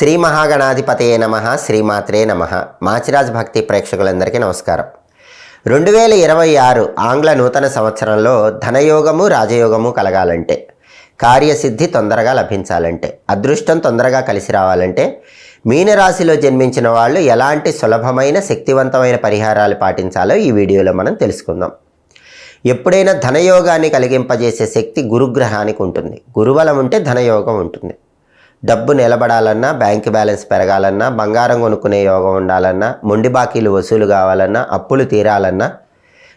శ్రీ మహాగణాధిపతయే నమ శ్రీమాత్రే నమ. మాచిరాజ్ భక్తి ప్రేక్షకులందరికీ నమస్కారం. రెండు వేల ఇరవై ఆరు ఆంగ్ల నూతన సంవత్సరంలో ధనయోగము రాజయోగము కలగాలంటే కార్యసిద్ధి తొందరగా లభించాలంటే అదృష్టం తొందరగా కలిసి రావాలంటే మీనరాశిలో జన్మించిన వాళ్ళు ఎలాంటి సులభమైన శక్తివంతమైన పరిహారాలు పాటించాలో ఈ వీడియోలో మనం తెలుసుకుందాం. ఎప్పుడైనా ధనయోగాన్ని కలిగింపజేసే శక్తి గురుగ్రహానికి ఉంటుంది. గురుబలం ఉంటే ధనయోగం ఉంటుంది. డబ్బు నిలబడాలన్నా బ్యాంక్ బ్యాలెన్స్ పెరగాలన్నా బంగారం కొనుక్కునే యోగం ఉండాలన్నా మొండి బాకీలు వసూలు కావాలన్నా అప్పులు తీరాలన్నా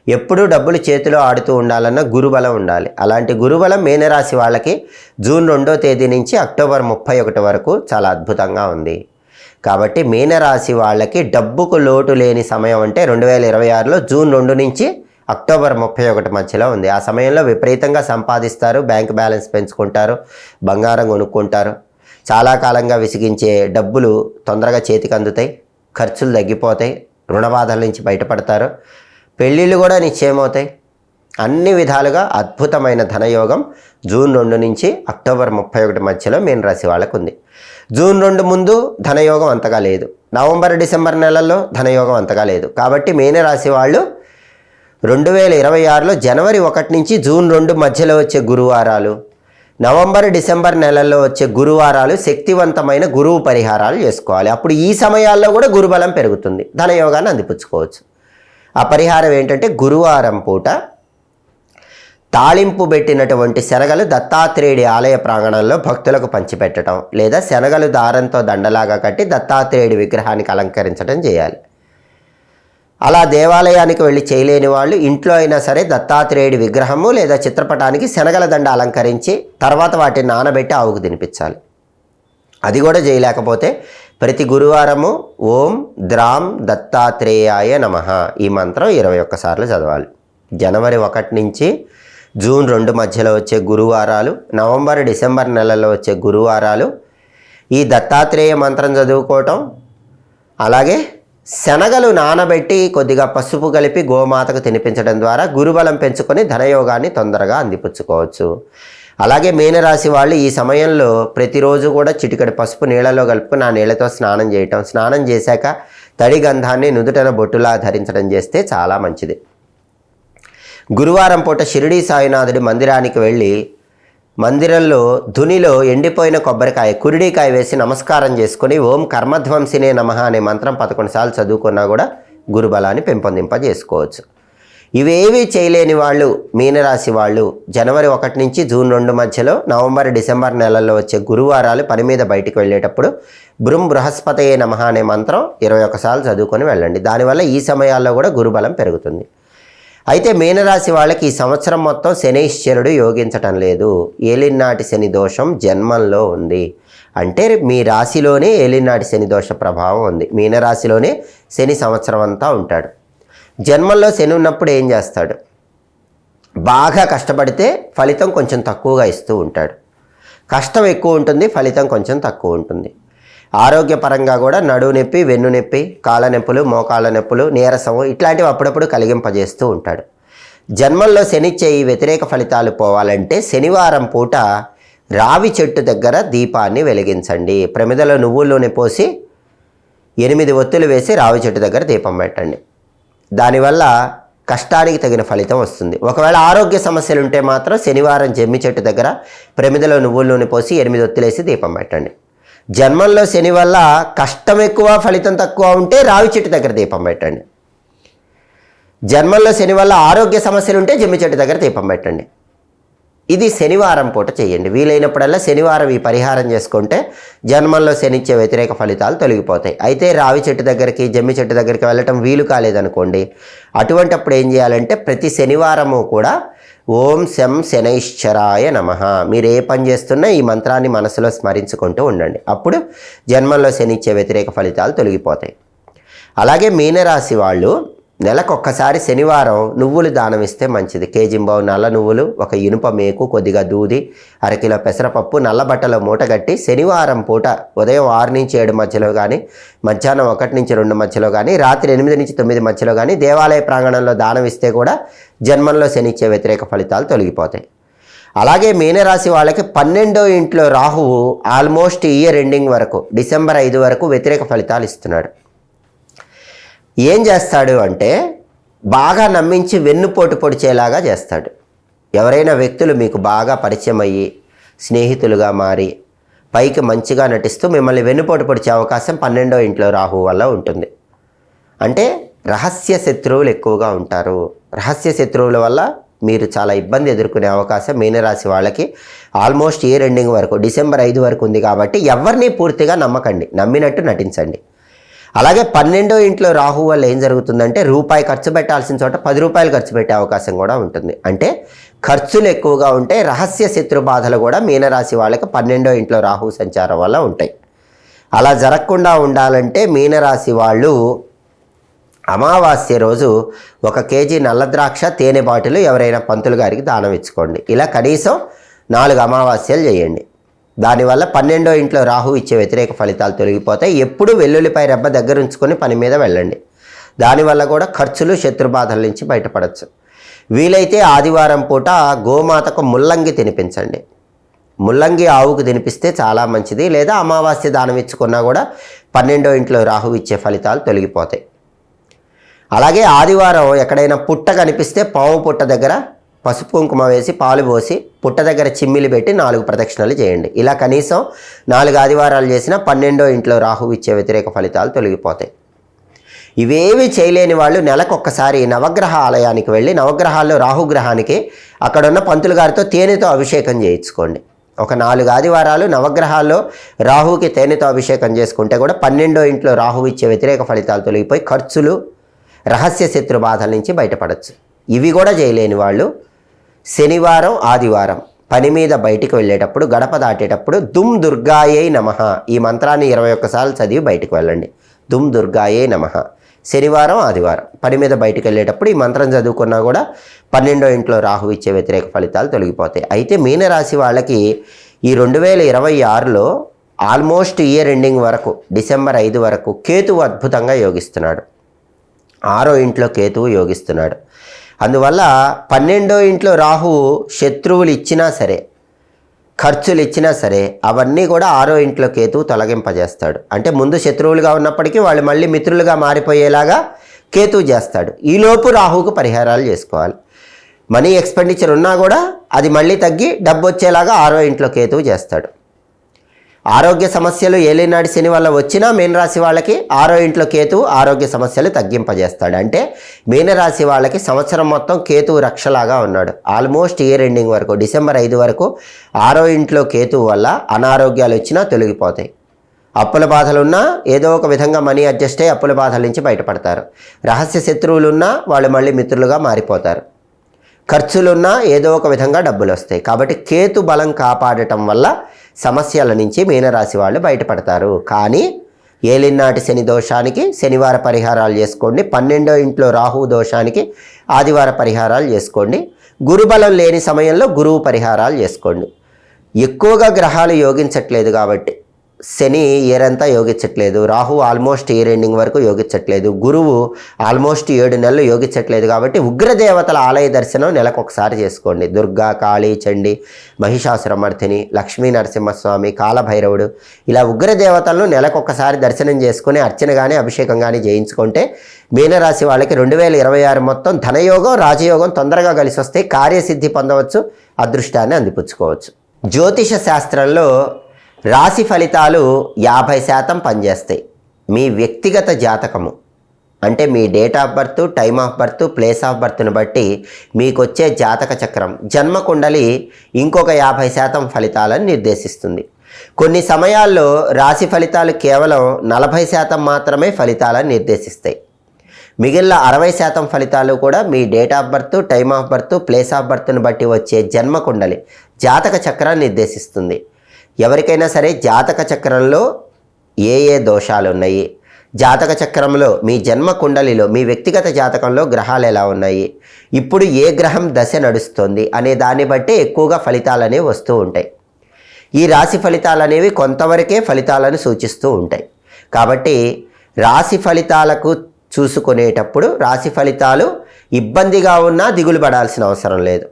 ఎప్పుడూ డబ్బులు చేతిలో ఆడుతూ ఉండాలన్నా గురుబలం ఉండాలి. అలాంటి గురుబలం మీనరాశి వాళ్ళకి జూన్ రెండో తేదీ నుంచి అక్టోబర్ ముప్పై ఒకటి వరకు చాలా అద్భుతంగా ఉంది. కాబట్టి మీనరాశి వాళ్ళకి డబ్బుకు లోటు లేని సమయం అంటే రెండు వేల ఇరవై ఆరులో జూన్ రెండు నుంచి అక్టోబర్ ముప్పై ఒకటి మధ్యలో ఉంది. ఆ సమయంలో విపరీతంగా సంపాదిస్తారు బ్యాంక్ బ్యాలెన్స్ పెంచుకుంటారు బంగారం కొనుక్కుంటారు. చాలా కాలంగా విసిగించే డబ్బులు తొందరగా చేతికి అందుతాయి ఖర్చులు తగ్గిపోతాయి రుణబాధల నుంచి బయటపడతారు పెళ్ళిళ్ళు కూడా నిశ్చయమవుతాయి. అన్ని విధాలుగా అద్భుతమైన ధనయోగం జూన్ రెండు నుంచి అక్టోబర్ ముప్పై ఒకటి మధ్యలో మీన రాశి వాళ్ళకు ఉంది. జూన్ రెండు ముందు ధనయోగం అంతగా లేదు. నవంబర్ డిసెంబర్ నెలల్లో ధనయోగం అంతగా లేదు. కాబట్టి మీన రాశి వాళ్ళు రెండు వేల ఇరవై ఆరులో జనవరి ఒకటి నుంచి జూన్ రెండు మధ్యలో వచ్చే గురువారాలు నవంబర్ డిసెంబర్ నెలల్లో వచ్చే గురువారాలు శక్తివంతమైన గురువు పరిహారాలు చేసుకోవాలి. అప్పుడు ఈ సమయాల్లో కూడా గురుబలం పెరుగుతుంది. ధనయోగాన్ని అందిపుచ్చుకోవచ్చు. ఆ పరిహారం ఏంటంటే గురువారం పూట తాళింపు పెట్టినటువంటి శనగలు దత్తాత్రేయుడి ఆలయ ప్రాంగణంలో భక్తులకు పంచిపెట్టడం లేదా శనగలు దారంతో దండలాగా కట్టి దత్తాత్రేయుడి విగ్రహానికి అలంకరించడం చేయాలి. అలా దేవాలయానికి వెళ్ళి చేయలేని వాళ్ళు ఇంట్లో అయినా సరే దత్తాత్రేయుడి విగ్రహము లేదా చిత్రపటానికి శనగల దండ అలంకరించి తర్వాత వాటిని నానబెట్టి ఆవుకు తినిపించాలి. అది కూడా చేయలేకపోతే ప్రతి గురువారము ఓం ద్రాం దత్తాత్రేయాయ నమ ఈ మంత్రం ఇరవై ఒక్కసార్లు చదవాలి. జనవరి ఒకటి నుంచి జూన్ రెండు మధ్యలో వచ్చే గురువారాలు నవంబర్ డిసెంబర్ నెలలో వచ్చే గురువారాలు ఈ దత్తాత్రేయ మంత్రం చదువుకోవటం అలాగే శనగలు నానబెట్టి కొద్దిగా పసుపు కలిపి గోమాతకు తినిపించడం ద్వారా గురుబలం పెంచుకొని ధనయోగాన్ని తొందరగా అందిపుచ్చుకోవచ్చు. అలాగే మీనరాశి వాళ్ళు ఈ సమయంలో ప్రతిరోజు కూడా చిటికడి పసుపు నీళ్ళలో కలుపుకుని ఆ నీళ్ళతో స్నానం చేయటం స్నానం చేశాక తడి గంధాన్ని నుదుటన బొట్టులా ధరించడం చేస్తే చాలా మంచిది. గురువారం పూట షిరిడీ సాయినాథుడి మందిరానికి వెళ్ళి మందిరంలో ధునిలో ఎండిపోయిన కొబ్బరికాయ కురిడికాయ వేసి నమస్కారం చేసుకుని ఓం కర్మధ్వంసినే నమ అనే మంత్రం పదకొండు సార్లు చదువుకున్నా కూడా గురుబలాన్ని పెంపొందింపజేసుకోవచ్చు. ఇవేవి చేయలేని వాళ్ళు మీనరాశి వాళ్ళు జనవరి ఒకటి నుంచి జూన్ రెండు మధ్యలో నవంబర్ డిసెంబర్ నెలల్లో వచ్చే గురువారాలు పని మీద బయటికి వెళ్ళేటప్పుడు బృం బృహస్పతయే నమ అనే మంత్రం ఇరవై ఒకసార్లు చదువుకొని వెళ్ళండి. దానివల్ల ఈ సమయాల్లో కూడా గురుబలం పెరుగుతుంది. అయితే మీనరాశి వాళ్ళకి ఈ సంవత్సరం మొత్తం శనైశ్వరుడు యోగించటం లేదు. ఏలినాటి శని దోషం జన్మంలో ఉంది. అంటే మీ రాశిలోనే ఏలినాటి శని దోష ప్రభావం ఉంది. మీనరాశిలోనే శని సంవత్సరం అంతా ఉంటాడు. జన్మంలో శని ఉన్నప్పుడు ఏం చేస్తాడు? బాగా కష్టపడితే ఫలితం కొంచెం తక్కువగా ఇస్తూ ఉంటాడు. కష్టం ఎక్కువ ఉంటుంది ఫలితం కొంచెం తక్కువ ఉంటుంది. ఆరోగ్యపరంగా కూడా నడువు నొప్పి వెన్ను నొప్పి కాళ్ళ నొప్పులు మోకాళ్ళ నొప్పులు నీరసం ఇట్లాంటివి అప్పుడప్పుడు కలిగింపజేస్తూ ఉంటాడు. జన్మంలో శనిచ్చే ఈ వ్యతిరేక ఫలితాలు పోవాలంటే శనివారం పూట రావి చెట్టు దగ్గర దీపాన్ని వెలిగించండి. ప్రమిదలో నువ్వుల పోసి ఎనిమిది ఒత్తులు వేసి రావి చెట్టు దగ్గర దీపం పెట్టండి. దానివల్ల కష్టానికి తగిన ఫలితం వస్తుంది. ఒకవేళ ఆరోగ్య సమస్యలు ఉంటే మాత్రం శనివారం జమ్మి చెట్టు దగ్గర ప్రమిదలో నువ్వుల నూనె పోసి ఎనిమిది ఒత్తులేసి దీపం పెట్టండి. జన్మంలో శని వల్ల కష్టం ఎక్కువ ఫలితం తక్కువ ఉంటే రావి చెట్టు దగ్గర దీపం పెట్టండి. జన్మంలో శని వల్ల ఆరోగ్య సమస్యలు ఉంటే జమ్మి చెట్టు దగ్గర దీపం పెట్టండి. ఇది శనివారం పూట చేయండి. వీలైనప్పుడల్లా శనివారం ఈ పరిహారం చేసుకుంటే జన్మంలో శనిచ్చే వ్యతిరేక ఫలితాలు తొలగిపోతాయి. అయితే రావి చెట్టు దగ్గరికి జమ్మి చెట్టు దగ్గరికి వెళ్ళటం వీలు కాలేదనుకోండి. అటువంటప్పుడు ఏం చేయాలంటే ప్రతి శనివారము కూడా ఓం శం శనైశ్చరాయ నమ. మీరు ఏ పని చేస్తున్నా ఈ మంత్రాన్ని మనసులో స్మరించుకుంటూ ఉండండి. అప్పుడు జన్మంలో శనిచ్చే వ్యతిరేక ఫలితాలు తొలగిపోతాయి. అలాగే మీనరాశి వాళ్ళు నెలకొక్కసారి శనివారం నువ్వులు దానం ఇస్తే మంచిది. కేజింబావు నల్ల నువ్వులు ఒక ఇనుప మేకు కొద్దిగా దూది అరకిలో పెసరపప్పు నల్ల బట్టలో మూటగట్టి శనివారం పూట ఉదయం ఆరు నుంచి ఏడు మధ్యలో కానీ మధ్యాహ్నం ఒకటి నుంచి రెండు మధ్యలో కానీ రాత్రి ఎనిమిది నుంచి తొమ్మిది మధ్యలో కానీ దేవాలయ ప్రాంగణంలో దానం ఇస్తే కూడా జన్మంలో శనిచ్చే వ్యతిరేక ఫలితాలు తొలగిపోతాయి. అలాగే మీనరాశి వాళ్ళకి పన్నెండో ఇంట్లో రాహువు ఆల్మోస్ట్ ఇయర్ ఎండింగ్ వరకు డిసెంబర్ ఐదు వరకు వ్యతిరేక ఫలితాలు ఇస్తున్నాడు. ఏం చేస్తాడు అంటే బాగా నమ్మించి వెన్నుపోటు పొడిచేలాగా చేస్తాడు. ఎవరైనా వ్యక్తులు మీకు బాగా పరిచయం అయ్యి స్నేహితులుగా మారి పైకి మంచిగా నటిస్తూ మిమ్మల్ని వెన్నుపోటు పొడిచే అవకాశం పన్నెండో ఇంట్లో రాహు వల్ల ఉంటుంది. అంటే రహస్య శత్రువులు ఎక్కువగా ఉంటారు. రహస్య శత్రువుల వల్ల మీరు చాలా ఇబ్బంది ఎదుర్కొనే అవకాశం మీనరాశి వాళ్ళకి ఆల్మోస్ట్ ఇయర్ ఎండింగ్ వరకు డిసెంబర్ ఐదు వరకు ఉంది కాబట్టి ఎవరిని పూర్తిగా నమ్మకండి. నమ్మినట్టు నటించండి. అలాగే పన్నెండో ఇంట్లో రాహు వల్ల ఏం జరుగుతుందంటే రూపాయి ఖర్చు పెట్టాల్సిన చోట పది రూపాయలు ఖర్చు పెట్టే అవకాశం కూడా ఉంటుంది. అంటే ఖర్చులు ఎక్కువగా ఉంటే రహస్య శత్రు బాధలు కూడా మీనరాశి వాళ్ళకి పన్నెండో ఇంట్లో రాహు సంచారం వల్ల ఉంటాయి. అలా జరగకుండా ఉండాలంటే మీనరాశి వాళ్ళు అమావాస్య రోజు ఒక కేజీ నల్ల ద్రాక్ష తేనె బాటిలు ఎవరైనా పంతులు గారికి దానం ఇచ్చుకోండి. ఇలా కనీసం నాలుగు అమావాస్యలు చేయండి. దానివల్ల పన్నెండో ఇంట్లో రాహు ఇచ్చే వ్యతిరేక ఫలితాలు తొలగిపోతాయి. ఎప్పుడు వెల్లుల్లిపై రెబ్బ దగ్గర ఉంచుకొని పని మీద వెళ్ళండి. దానివల్ల కూడా ఖర్చులు శత్రుబాధల నుంచి బయటపడవచ్చు వీలైతే ఆదివారం పూట గోమాతకు ముల్లంగి తినిపించండి. ముల్లంగి ఆవుకు తినిపిస్తే చాలా మంచిది. లేదా అమావాస్య దానం ఇచ్చుకున్నా కూడా పన్నెండో ఇంట్లో రాహు ఇచ్చే ఫలితాలు తొలగిపోతాయి. అలాగే ఆదివారం ఎక్కడైనా పుట్ట కనిపిస్తే పాము పుట్ట దగ్గర పసుపు కుంకుమ వేసి పాలు పోసి పుట్ట దగ్గర చిమ్మిలి పెట్టి నాలుగు ప్రదక్షిణలు చేయండి. ఇలా కనీసం నాలుగు ఆదివారాలు చేసినా పన్నెండో ఇంట్లో రాహు ఇచ్చే వ్యతిరేక ఫలితాలు తొలగిపోతాయి. ఇవేవి చేయలేని వాళ్ళు నెలకొక్కసారి నవగ్రహ ఆలయానికి వెళ్ళి నవగ్రహాల్లో రాహుగ్రహానికి అక్కడున్న పంతులు గారితో తేనెతో అభిషేకం చేయించుకోండి. ఒక నాలుగు ఆదివారాలు నవగ్రహాల్లో రాహుకి తేనెతో అభిషేకం చేసుకుంటే కూడా పన్నెండో ఇంట్లో రాహు ఇచ్చే వ్యతిరేక ఫలితాలు తొలగిపోయి ఖర్చులు రహస్య శత్రు బాధల నుంచి బయటపడచ్చు. ఇవి కూడా చేయలేని వాళ్ళు శనివారం ఆదివారం పని మీద బయటికి వెళ్ళేటప్పుడు గడప దాటేటప్పుడు దుమ్ దుర్గాయే నమ. ఈ మంత్రాన్ని ఇరవై ఒక్కసార్లు చదివి బయటికి వెళ్ళండి. దుమ్ దుర్గాయే నమ. శనివారం ఆదివారం పని మీద బయటికి వెళ్ళేటప్పుడు ఈ మంత్రం చదువుకున్నా కూడా పన్నెండో ఇంట్లో రాహు ఇచ్చే వ్యతిరేక ఫలితాలు తొలగిపోతాయి. అయితే మీనరాశి వాళ్ళకి ఈ రెండు వేల ఇరవై ఆరులో ఆల్మోస్ట్ ఇయర్ ఎండింగ్ వరకు డిసెంబర్ ఐదు వరకు కేతువు అద్భుతంగా యోగిస్తున్నాడు. ఆరో ఇంట్లో కేతువు యోగిస్తున్నాడు. అందువల్ల పన్నెండో ఇంట్లో రాహు శత్రువులు ఇచ్చినా సరే ఖర్చులు ఇచ్చినా సరే అవన్నీ కూడా ఆరో ఇంట్లో కేతువు తొలగింపజేస్తాడు. అంటే ముందు శత్రువులుగా ఉన్నప్పటికీ వాళ్ళు మళ్ళీ మిత్రులుగా మారిపోయేలాగా కేతువు చేస్తాడు. ఈలోపు రాహువుకు పరిహారాలు చేసుకోవాలి. మనీ ఎక్స్పెండిచర్ ఉన్నా కూడా అది మళ్ళీ తగ్గి డబ్బు వచ్చేలాగా ఆరో ఇంట్లో కేతువు చేస్తాడు. ఆరోగ్య సమస్యలు ఏలినాటి శని వల్ల వచ్చినా మీనరాశి వాళ్ళకి ఆరో ఇంట్లో కేతువు ఆరోగ్య సమస్యలు తగ్గింపజేస్తాడు. అంటే మీనరాశి వాళ్ళకి సంవత్సరం మొత్తం కేతువు రక్షలాగా ఉన్నాడు. ఆల్మోస్ట్ ఇయర్ ఎండింగ్ వరకు డిసెంబర్ ఐదు వరకు ఆరో ఇంట్లో కేతువు వల్ల అనారోగ్యాలు వచ్చినా తొలగిపోతాయి. అప్పుల బాధలున్నా ఏదో ఒక విధంగా మనీ అడ్జస్ట్ అయ్యి అప్పుల బాధల నుంచి బయటపడతారు. రహస్య శత్రువులున్నా వాళ్ళు మళ్ళీ మిత్రులుగా మారిపోతారు. ఖర్చులున్నా ఏదో ఒక విధంగా డబ్బులు వస్తాయి. కాబట్టి కేతు బలం కాపాడటం వల్ల సమస్యల నుంచి మీనరాశి వాళ్ళు బయటపడతారు. కానీ ఏలినాటి శని దోషానికి శనివార పరిహారాలు చేసుకోండి. పన్నెండో ఇంట్లో రాహు దోషానికి ఆదివార పరిహారాలు చేసుకోండి. గురుబలం లేని సమయంలో గురువు పరిహారాలు చేసుకోండి. ఎక్కువగా గ్రహాలు యోగించట్లేదు కాబట్టి శని ఇయరంతా యోగించట్లేదు. రాహు ఆల్మోస్ట్ ఇయర్ ఎండింగ్ వరకు యోగించట్లేదు. గురువు ఆల్మోస్ట్ ఏడు నెలలు యోగించట్లేదు కాబట్టి ఉగ్రదేవతల ఆలయ దర్శనం నెలకు ఒకసారి చేసుకోండి. దుర్గా కాళీ చండి మహిషాసురమర్థిని లక్ష్మీ నరసింహస్వామి కాలభైరవుడు ఇలా ఉగ్రదేవతలను నెలకొకసారి దర్శనం చేసుకుని అర్చన కానీ అభిషేకం కానీ చేయించుకుంటే మీనరాశి వాళ్ళకి రెండు వేల ఇరవై ఆరు మొత్తం ధనయోగం రాజయోగం తొందరగా కలిసి వస్తే కార్యసిద్ధి పొందవచ్చు అదృష్టాన్ని అందిపుచ్చుకోవచ్చు. జ్యోతిష శాస్త్రంలో రాశి ఫలితాలు యాభై శాతం పనిచేస్తాయి. మీ వ్యక్తిగత జాతకము అంటే మీ date of birth time of birth place of బర్త్ను బట్టి మీకు వచ్చే జాతక చక్రం. జన్మ కుండలి ఇంకొక యాభై శాతం ఫలితాలను నిర్దేశిస్తుంది. కొన్ని సమయాల్లో రాశి ఫలితాలు కేవలం నలభై శాతం మాత్రమే ఫలితాలను నిర్దేశిస్తాయి. మిగిలిన అరవై శాతం ఫలితాలు కూడా మీ date of birth time of birth place of బర్త్ను బట్టి వచ్చే జన్మ కుండలి జాతక చక్రాన్ని నిర్దేశిస్తుంది. ఎవరికైనా సరే జాతక చక్రంలో ఏ ఏ దోషాలు ఉన్నాయి? జాతక చక్రంలో మీ జన్మ కుండలిలో మీ వ్యక్తిగత జాతకంలో గ్రహాలు ఎలా ఉన్నాయి? ఇప్పుడు ఏ గ్రహం దశ నడుస్తుంది అనే దాన్ని బట్టి ఎక్కువగా ఫలితాలు అనేవి వస్తూ ఉంటాయి. ఈ రాశి ఫలితాలు అనేవి కొంతవరకే ఫలితాలను సూచిస్తూ ఉంటాయి. కాబట్టి రాశి ఫలితాలకు చూసుకునేటప్పుడు రాశి ఫలితాలు ఇబ్బందిగా ఉన్నా దిగులు పడాల్సిన అవసరం లేదు.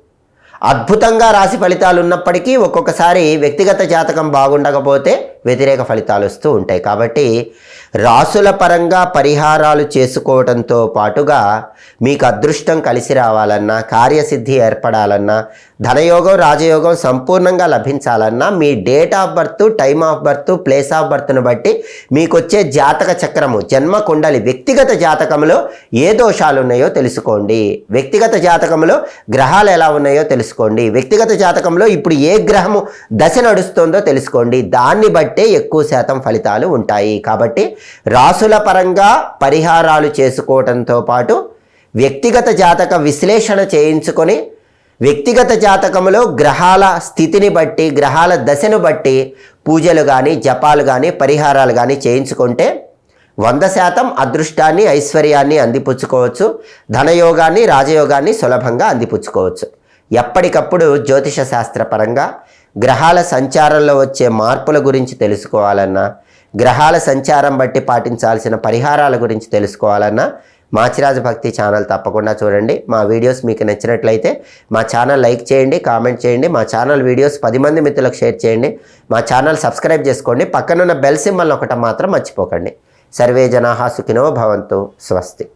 అద్భుతంగా రాశి ఫలితాలు ఉన్నప్పటికీ ఒక్కొక్కసారి వ్యక్తిగత జాతకం బాగుండకపోతే వ్యతిరేక ఫలితాలు వస్తూ ఉంటాయి. కాబట్టి రాసుల పరంగా పరిహారాలు చేసుకోవడంతో పాటుగా మీకు అదృష్టం కలిసి రావాలన్నా కార్యసిద్ధి ఏర్పడాలన్నా ధనయోగం రాజయోగం సంపూర్ణంగా లభించాలన్నా మీ date of birth time of birth place of బర్త్ను బట్టి మీకు వచ్చే జాతక చక్రము జన్మ కుండలి వ్యక్తిగత జాతకంలో ఏ దోషాలు ఉన్నాయో తెలుసుకోండి. వ్యక్తిగత జాతకంలో గ్రహాలు ఎలా ఉన్నాయో తెలుసుకోండి. వ్యక్తిగత జాతకంలో ఇప్పుడు ఏ గ్రహము దశ నడుస్తుందో తెలుసుకోండి. దాన్ని బట్టి బట్టే ఎక్కువ శాతం ఫలితాలు ఉంటాయి. కాబట్టి రాసుల పరంగా పరిహారాలు చేసుకోవడంతో పాటు వ్యక్తిగత జాతక విశ్లేషణ చేయించుకొని వ్యక్తిగత జాతకంలో గ్రహాల స్థితిని బట్టి గ్రహాల దశను బట్టి పూజలు కానీ జపాలు కానీ పరిహారాలు కానీ చేయించుకుంటే వంద శాతం అదృష్టాన్ని ఐశ్వర్యాన్ని అందిపుచ్చుకోవచ్చు. ధనయోగాన్ని రాజయోగాన్ని సులభంగా అందిపుచ్చుకోవచ్చు. ఎప్పటికప్పుడు జ్యోతిష శాస్త్రపరంగా గ్రహాల సంచారంలో వచ్చే మార్పుల గురించి తెలుసుకోవాలన్నా గ్రహాల సంచారం బట్టి పాటించాల్సిన పరిహారాల గురించి తెలుసుకోవాలన్నా మాచిరాజ భక్తి ఛానల్ తప్పకుండా చూడండి. మా వీడియోస్ మీకు నచ్చినట్లయితే మా ఛానల్ లైక్ చేయండి కామెంట్ చేయండి మా ఛానల్ వీడియోస్ పది మంది మిత్రులకు షేర్ చేయండి. మా ఛానల్ సబ్స్క్రైబ్ చేసుకోండి. పక్కనున్న బెల్ సింబల్ ఒకటి మాత్రం మర్చిపోకండి. సర్వే జనాహా సుఖినో భవంతు. స్వస్తి.